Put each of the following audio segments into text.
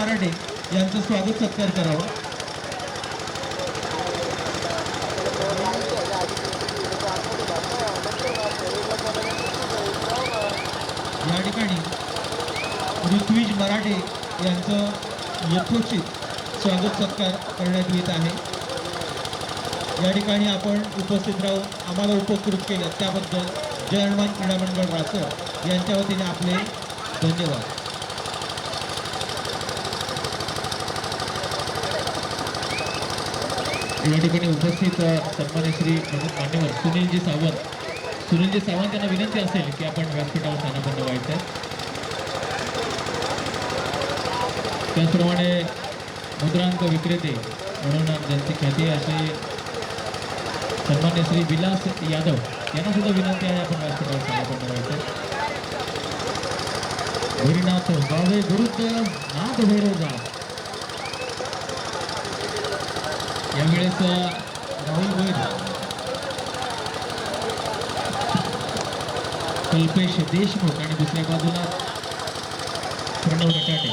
मराठे यांचं स्वागत सत्कार करावा. या ठिकाणी ऋत्विज मराठे यांचं यथोचित स्वागत सत्कार करण्यात येत आहे. या ठिकाणी आपण उपस्थित राहून आम्हाला उपकृत केलं. त्याबद्दल जय हनुमान क्रीडा मंडळ रासर यांच्या वतीने आपले धन्यवाद. या ठिकाणी उपस्थित सन्मान्य श्री मान्यवर सुनीलजी सावंत. सुनीलजी सावंत यांना विनंती असेल की आपण व्यासपीठावर स्थानापन्न व्हायचं. आहे त्याचप्रमाणे मुद्रांक विक्रेते म्हणून ज्यांची ख्याती असे सन्मान्य श्री विलास यादव यांना सुद्धा विनंती आहे आपण व्यासपीठावर स्थानापन्न व्हायचं. आहे हरिनाथ गावे गुरुदेव नाथ भैरवजा यावेळेस राहुल भोईर कल्पेश देशमुख आणि दुसऱ्या बाजूला प्रणव रटाटे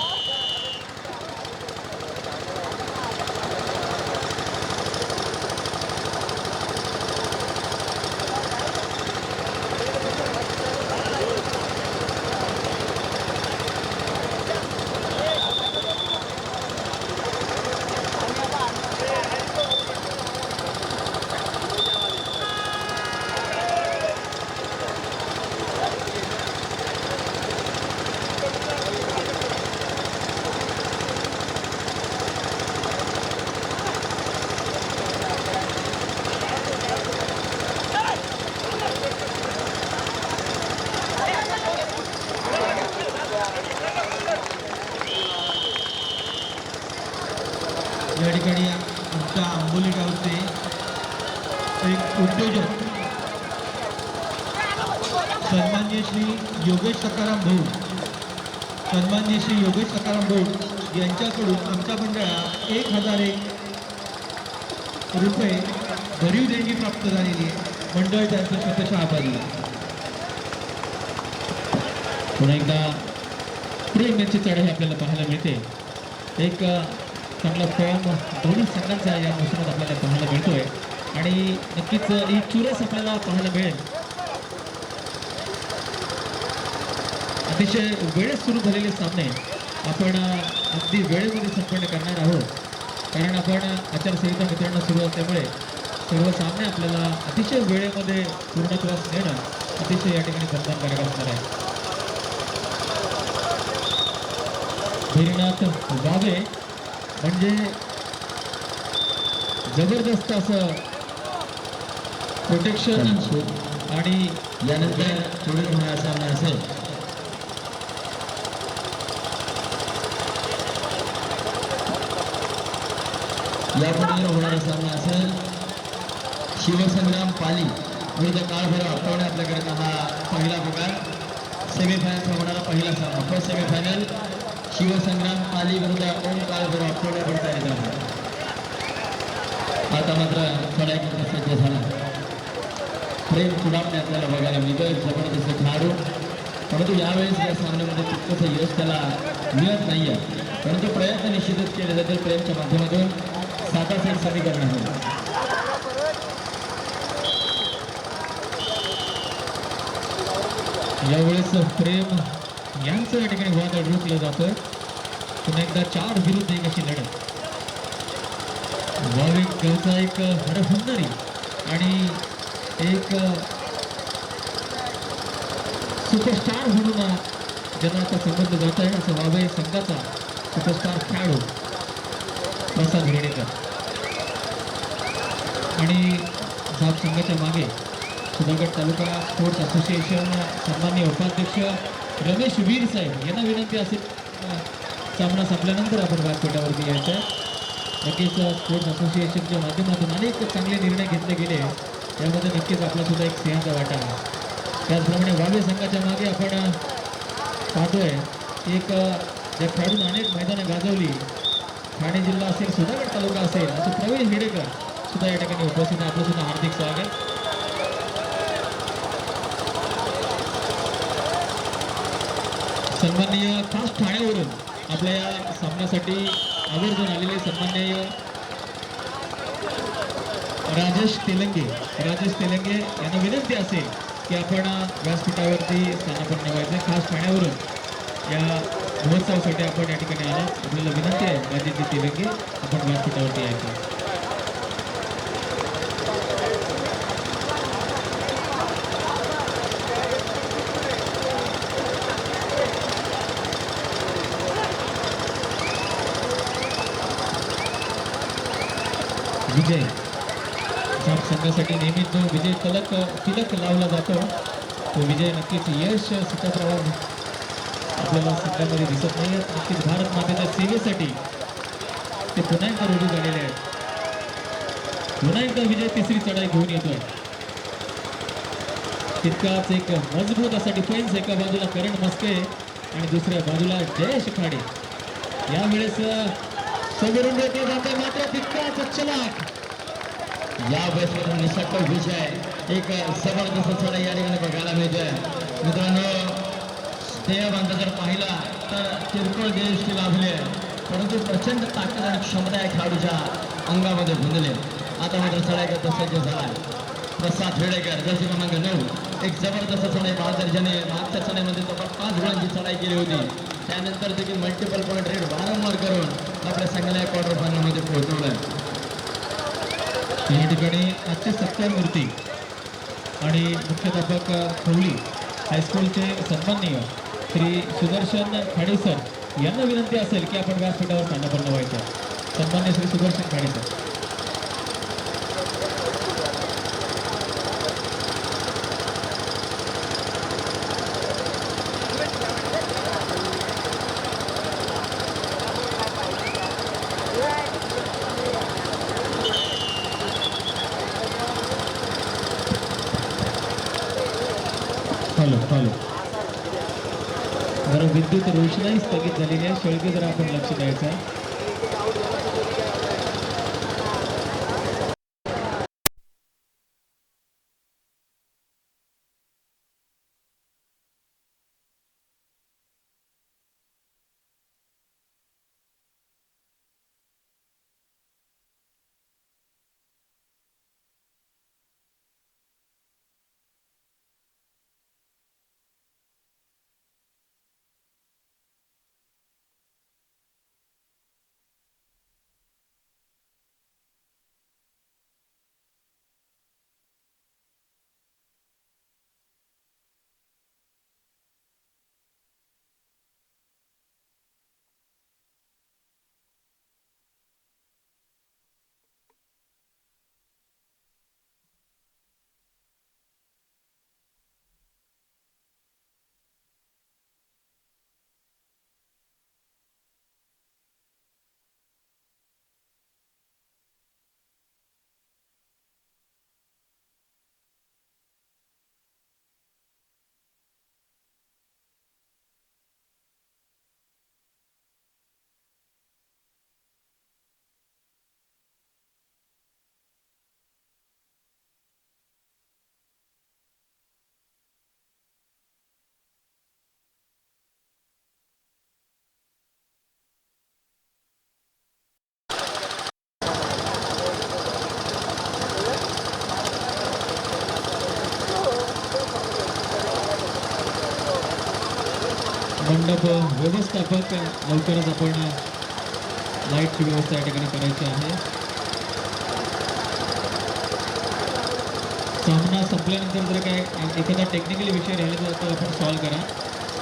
या ठिकाणी आमच्या आंबोली गावचे एक उद्योजक सन्मान्य श्री योगेश सकाराम भाऊ सन्मान्य श्री योगेश सकाराम भाऊ यांच्याकडून आमच्या मंडळाला एक हजार एक रुपये भरीव देणगी प्राप्त झालेली आहे. मंडळ त्यांचं शतशः आभारी पुन्हा एकदा प्रेम याची चढाई आपल्याला पाहायला मिळते. एक चांगला फॉर्म दोन्ही संघांचा या मोसमात आपल्याला पाहायला मिळतोय. आणि नक्कीच ही चुरस आपल्याला पाहायला मिळेल. अतिशय वेळेत सुरू झालेले सामने आपण अगदी वेळेमध्ये संपन्न करणार आहोत. कारण आपण आचारसंहिता मित्रांनो सुरू असल्यामुळे सर्व सामने आपल्याला अतिशय वेळेमध्ये पूर्णत्वास नेणं अतिशय या ठिकाणी बंधनकारक असणार आहे. धीरनाथ वावे म्हणजे जबरदस्त असं प्रोटेक्शन आणि यानंतर पुढील होणारा सामना असेल. यापुढे होणारा सामना असेल शिवसंग्राम पाली विरुद्ध काळभैरव आठवणे आपल्याकडे हा पहिला प्रकार सेमीफायनलचा होणारा पहिला सामना. फर्स्ट सेमीफायनल शिवसंग्राम पाली विरुद्ध ओम काळभैरव आठवणे आपण येत आता मात्र थोडा एक सज्ज झाला. प्रेम कुडामने आपल्याला बघायला मिळतोय. जबरदस्त खेळाडू. परंतु यावेळेस या सामन्यामध्ये तितकंसं यश त्याला मिळत नाहीये. परंतु प्रयत्न निश्चितच केले जातील प्रेमच्या माध्यमातून. साता सेट समीकरण आहे यावेळेस प्रेम यांचं या ठिकाणी वाद रोखलं जातं पुन्हा एकदा चार विरुद्ध एक अशी लढत. भाविक गावचा एक हरभंगारी आणि एक सुपरस्टार म्हणून ज्यांना आता संबंध जात आहे. असं वावे संघाचा सुपरस्टार खेळाडू प्रसाद हिरेकर आणि झाप संघाच्या मागे सुधागड तालुका स्पोर्ट्स असोसिएशन सन्मान्य उपाध्यक्ष रमेश वीर साहेब यांना विनंती असेल सामना संपल्यानंतर आपण व्यासपीठावरती यायचं आहे. नक्कीच स्पोर्ट्स असोसिएशनच्या माध्यमातून अनेक चांगले निर्णय घेतले गेले त्यामध्ये नक्कीच आपला सुद्धा एक सिंहाचा वाटा आहे. त्याचप्रमाणे वावे संघाच्या मागे आपण पाहतोय एक ज्या खेळाडून अनेक मैदानं गाजवली ठाणे जिल्हा असेल सुधागड तालुका असेल असं प्रवीण हिडेकर सुद्धा या ठिकाणी उपस्थित आहे आपलं सुद्धा हार्दिक स्वागत सन्माननीय खास ठाण्यावरून आपल्या या सामन्यासाठी आवर्जून आलेले सन्माननीय राजेश तेलंगे राजेश तेलंगे यांना विनंती असेल की आपण व्यासपीठावरती स्थानापन व्हायचं खास ठाण्यावरून या महोत्सवासाठी आपण या ठिकाणी आला आपल्याला विनंती आहे राजेश तेलंगे आपण व्यासपीठावरती यायचं विजय जाप संघासाठी नेहमीच जो विजय तलक तिलक लावला जातो. तो विजय नक्कीच यश सुखप्रवाह आपल्याला सध्यामध्ये दिसत नाही नक्कीच भारत मातेच्या सेवेसाठी ते पुन्हा एकदा रुजू झालेले आहेत. पुन्हा एकदा विजय तिसरी चढाई घेऊन येतोय. तितकाच एक मजबूत असा डिफेन्स एका बाजूला करण मस्के आणि दुसऱ्या बाजूला जयेश खाडे. यावेळेस समोरून येते जाते मात्र तितकाच चलाक. या बसवर निसटतो विषय एक जबरदस्त सडा या ठिकाणी बघायला मिळतोय. मित्रांनो स्नेहबंध जर पाहिला तर किरकोळ देश लाभले. परंतु प्रचंड ताकद आणि क्षमता या खेळाडूच्या अंगामध्ये भुंदले आता मात्र सडायकर सज्ज झाला प्रसाद हेडेकर जर्सी क्रमांक नऊ. एक जबरदस्त चढाई बहादर मागच्या चढाईमध्ये जवळ पाच गुणांची चढाई केली होती. त्यानंतर देखील मल्टिपल पॉईंट रेट वारंवार करून आपल्या संघाला क्वार्टर फायनलमध्ये पोहोचवलं या ठिकाणी आजचे सत्कार मूर्ती आणि मुख्याध्यापक खवली हायस्कूलचे सन्माननीय श्री सुदर्शन खाडे सर यांना विनंती असेल की आपण व्यासपीठावर स्थानापन्न व्हायचं सन्मान्य श्री सुदर्शन खाडे स्थगित झालेली आहे. शेळके जरा आपण लक्ष द्यायचं आहे. मंडप व्यवस्थापक लवकरच आपण लाईटची व्यवस्था या ठिकाणी करायची आहे. सामना संपल्यानंतर जर काय एखादा टेक्निकल विषय राहिला तर आपण सॉल्व करा.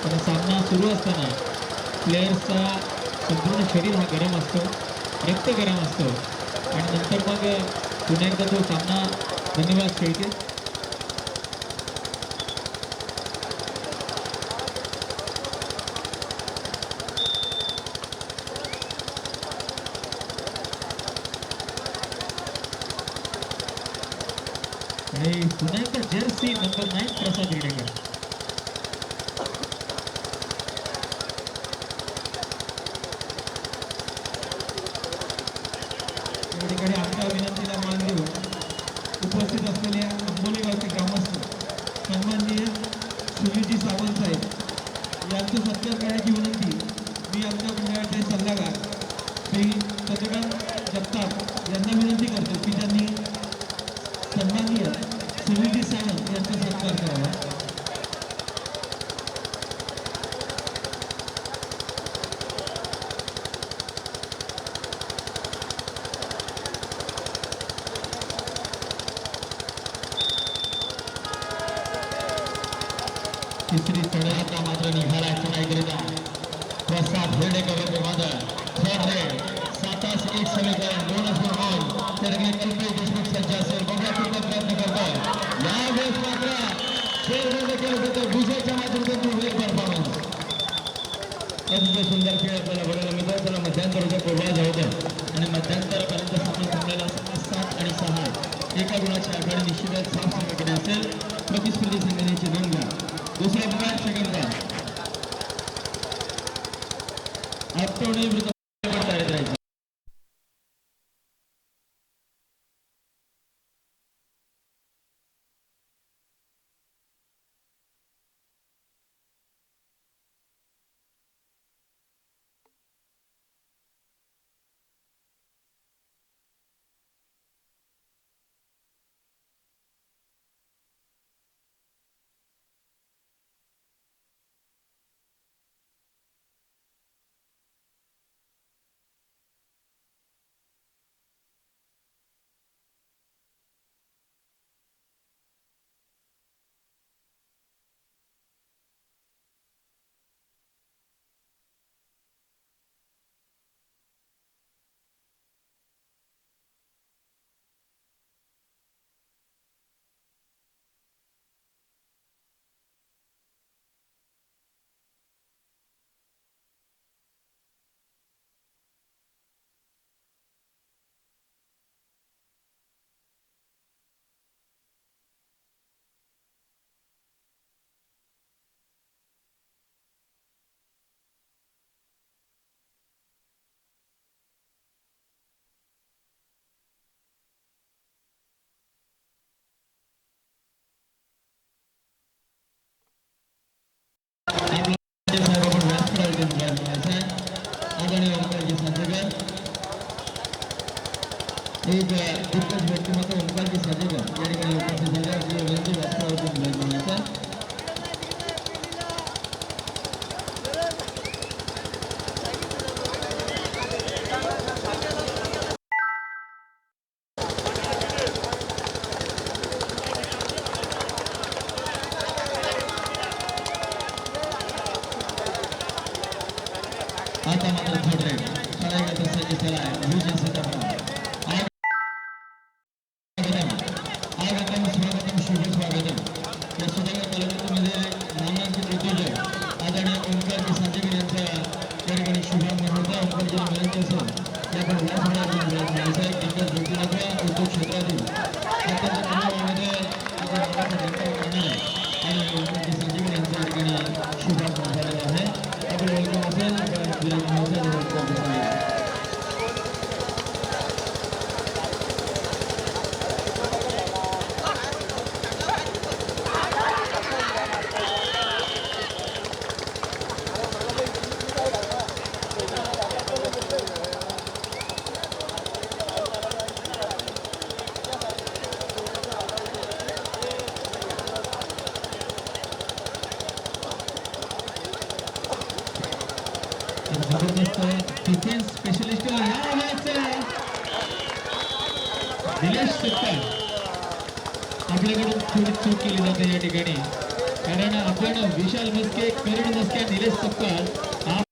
पण सामना सुरू असताना प्लेयर्सचा संपूर्ण शरीर हा गरम असतो रक्त गरम असतो. आणि नंतर मग पुन्हा एकदा तो सामना धन्यवाद खेळतील आणि पुन्हा एकदा jersey number nine Prasad Redekar या ठिकाणी आमच्या विनंतीला मान देऊन उपस्थित असलेल्या आंबोलीगावचे ग्रामस्थ सन्माननीय सुनीलजी सावंत साहेब यांचं सत्कार करण्याची विनंती मी आमच्या मंडळाच्या मी शशिकांत जगताप यांना विनंती करतो की त्यांनी सन्माननीय सुनीती सावंत यांचा सत्कार करावा तिसरी कडे आता मात्र निघाला चढाईकरिता प्रसाद हेडे कवर वादळ थर्ड रेड सातास एक समीकरण बोनस फॉर ऑल त्या ठिकाणी कल्पेश देशमुख सज्ज असेल बघा किती प्रयत्न करतोय यावेळेस मात्र खेळ बंद केलं होतं विजयच्या माध्यमातून वेग परफॉर्मन्स अतिशय सुंदर खेळ आपल्याला बघायला मिळतो त्याला मध्यंतराचा कोबळा होतं आणि मध्यंतरापर्यंत सामना थांबलेला असताना सात आणि सहा एका गुणाची आघाडी निश्चितच साफ संघटने असेल. प्रतिस्पर्धी संघटनेची दोन गुण. दुसरा बघा सेकंड आठवणी विरुद्ध तयारीत राहायचं आपलं साहेब आपण व्यासपीठावर घेऊन जायचं आहे आदरणीय ओंकारजी साजेकर एक दिग्गज व्यक्तिमत्व ओंकारजी साजेकर या ठिकाणी उपस्थित झाले आपली विनंती व्यासपीठावर घेऊन जायचं आहे आता मात्र थर्ड रेड शाळेगत सज्ज झाला आहे भुजन सीताराम दिसतोय टिफिन स्पेशलिस्ट दिलेश निलेश सत्कार आपल्याकडून थोडी चूक केली जाते या ठिकाणी. कारण आपण विशाल मस्के करुण मस्के निलेश सत्कार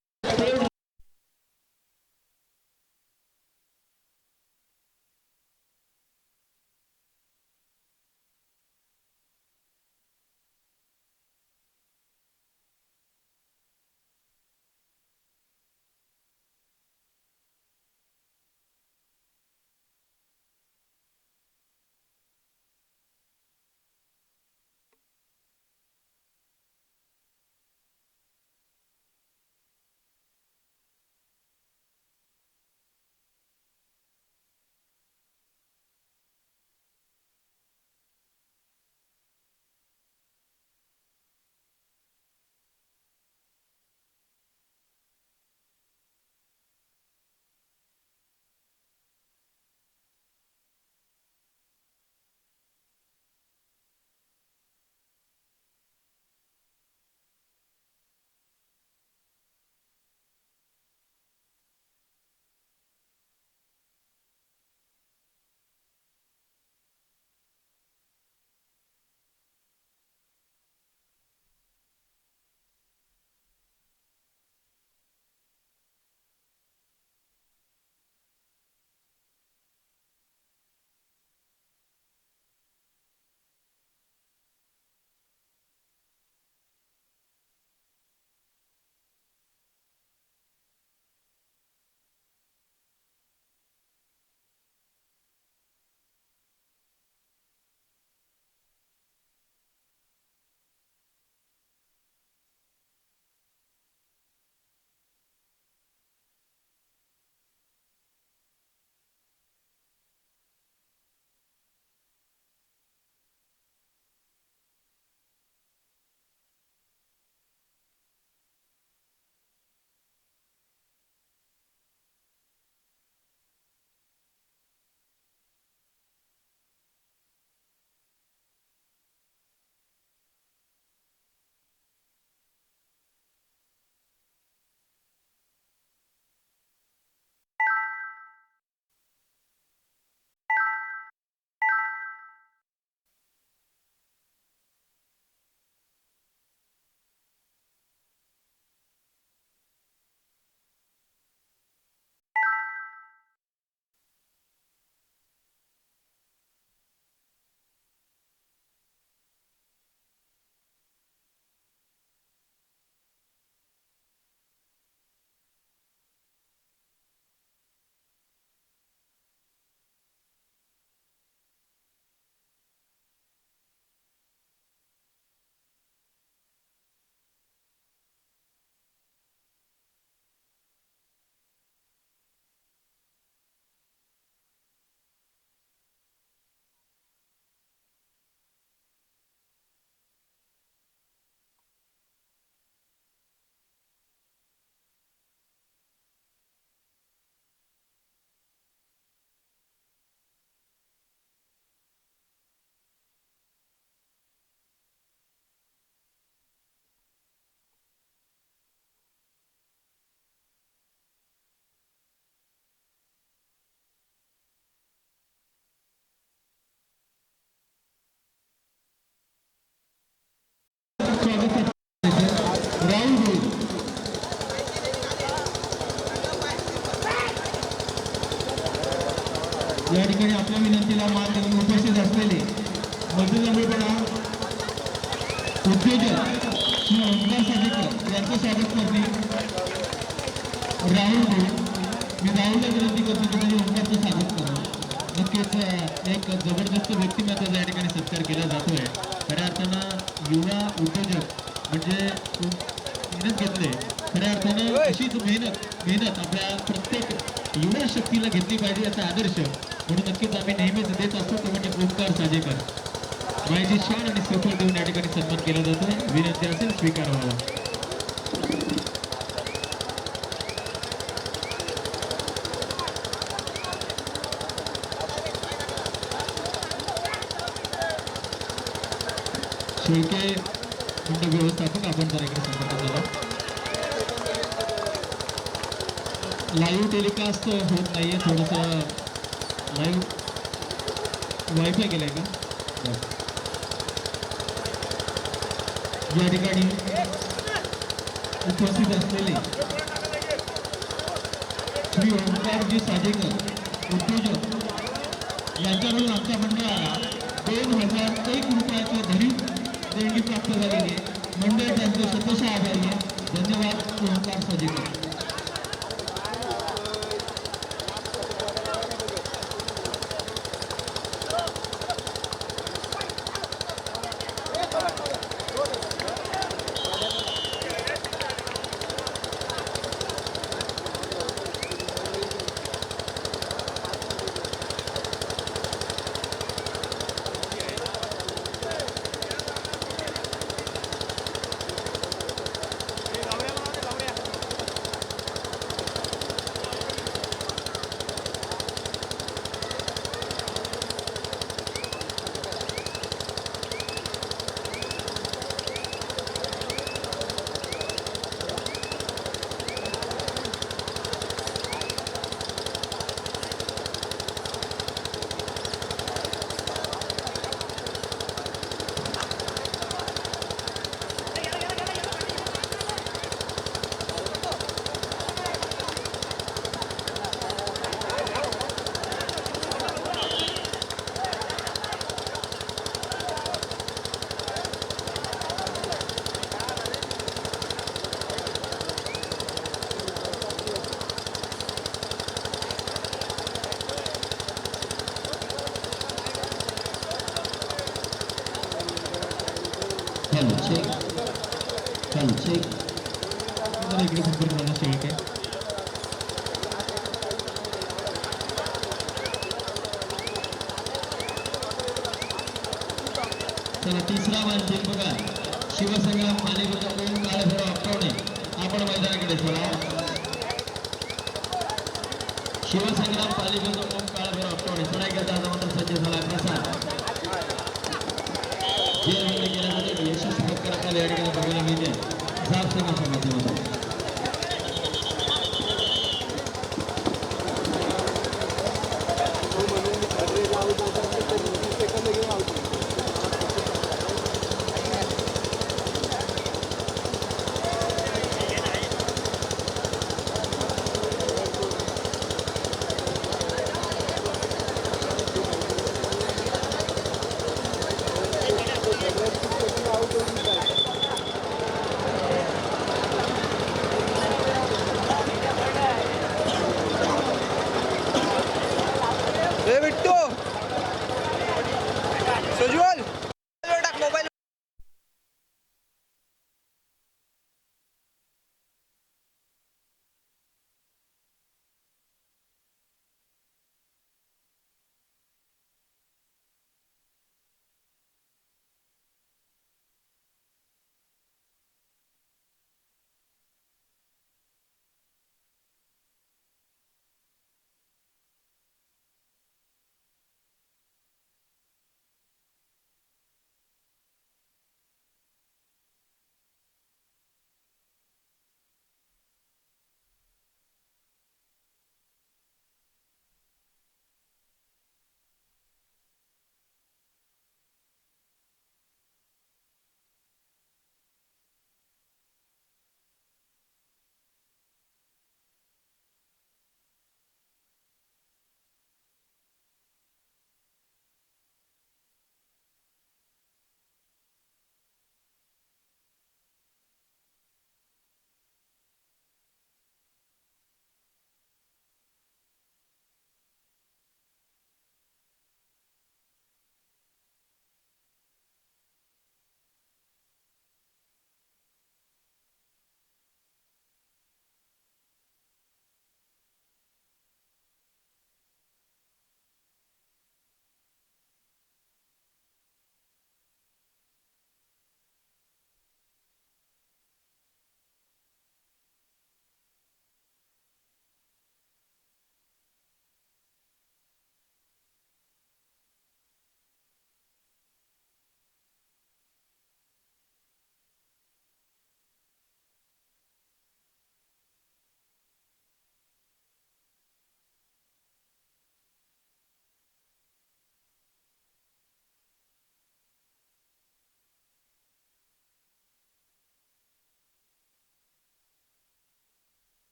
राहुल भोईर या ठिकाणी आपल्या विनंतीला मान देऊन उपस्थित असलेले मध्यजमीपणा उद्योजक श्री ओंकार साजेकर यांचं स्वागत करणे राहुल भोईर मी राहुलला विनंती करतो की त्यांनी ओंकारचं स्वागत करावं नक्कीच एक जबरदस्त व्यक्तिमत्वाचा या ठिकाणी सत्कार केला जातोय. खऱ्या अर्थानं युवा उद्योजक म्हणजे मेहनत घेतले खऱ्या अर्थानं अशीच मेहनत मेहनत आपल्या प्रत्येक युवा शक्तीला घेतली पाहिजे याचा आदर्श. म्हणून नक्कीच आम्ही नेहमीच देत असतो तो म्हणजे ओंकार साजेकर. मायची शान आणि सफल देऊन या ठिकाणी सन्मान केला जातोय विनंती असेल स्वीकार व्हावा शेळके कुंड व्यवस्थापक आपण जरा इकडे संपर्क झाला लाईव्ह टेलिकास्ट होत नाहीये थोडंसं लाईव्ह वायफाय केलंय का? या ठिकाणी उपस्थित असलेले श्री ओंकारजी साजेकर उद्योजक यांच्याकडून आमच्या मंडळाला दोन हजार एक रुपयाचे भरीव देणगी प्राप्त झालेली आहे मंडळ त्यांचे शतशः आभारी आहे धन्यवाद. Omkar Sajekar hello check hello check जरा इकडे संपर्क झाला शेळके चला तिसरा मानसिक बघा शिवसंग्राम पालिकेचा ओम काळभैरव आपटवणे आपण मैदानाकडे चला शिवसंग्राम पालिकेचा ओम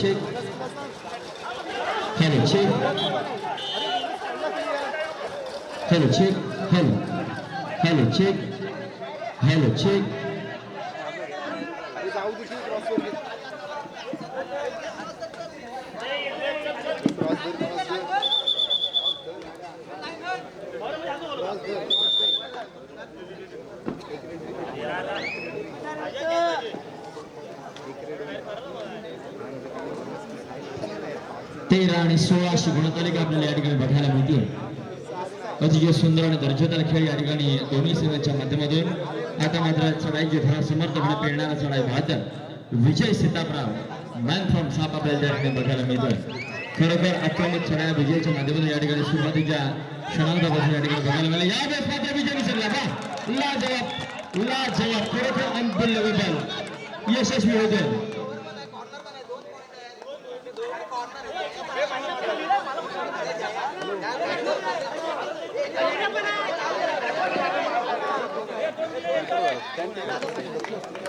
çek. Hele çek. Hele çek. Hele. Hele chick. Hele çek. तेरा आणि सोळा अशी गुणतालिका आपल्याला या ठिकाणी बघायला मिळते. अतिशय सुंदर आणि दर्जेदार खेळ या ठिकाणी दोन्ही सेवेच्या माध्यमातून. आता मात्र चढाईची धरा समर्थपणे पेरणारा चढाई वाहत विजय सीतापराव मॅन फ्रॉम साप आपल्याला या ठिकाणी बघायला मिळतोय. खरोखर आक्रमक चढाया विजयाच्या माध्यमातून या ठिकाणी सुरुवातीच्या क्षणांपासून या ठिकाणी बघायला मिळाले. या वेळेस मात्र विजय विसरला. बा लाजवाब लाजवाब खरोखर अंतुल्य अनबिलिव्हेबल यशस्वी होते सामना